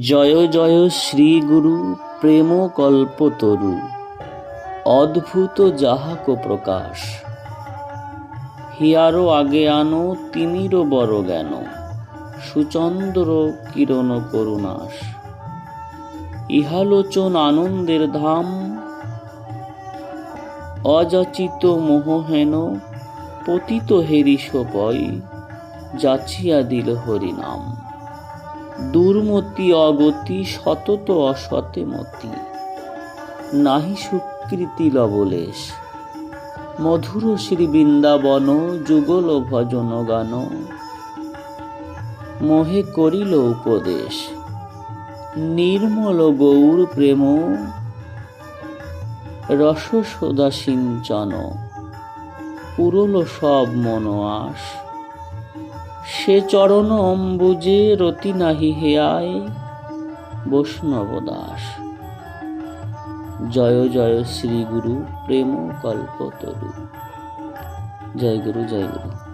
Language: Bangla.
জয় জয় শ্রী গুরু প্রেম কল্পতরু অদ্ভুত যাহাক প্রকাশ। হিয়ারও আগে আনো তিমিরও বড় জ্ঞান। সুচন্দ্র কিরণ করুণাস ইহালোচন আনন্দের ধাম। অযাচিত মোহহেন পতিত হেরিস পয়, যাচিয়া দিল হরিনাম। দুর্মতি অগতি সতত অসতে মতি। নাহি সুকৃতি লবলেশ। মধুর শ্রী বৃন্দাবন, যুগল ভজন গান। মোহে করিল উপদেশ। নির্মল গৌর প্রেম। রস সোদা সিঞ্চন। পুরল সব মন আশ সে চরণ অম্বুজে রতি নাহি হেয়ায় বৈষ্ণব দাস। জয় জয় শ্রী গুরু প্রেম কল্পতরু জয় গুরু জয় গুরু।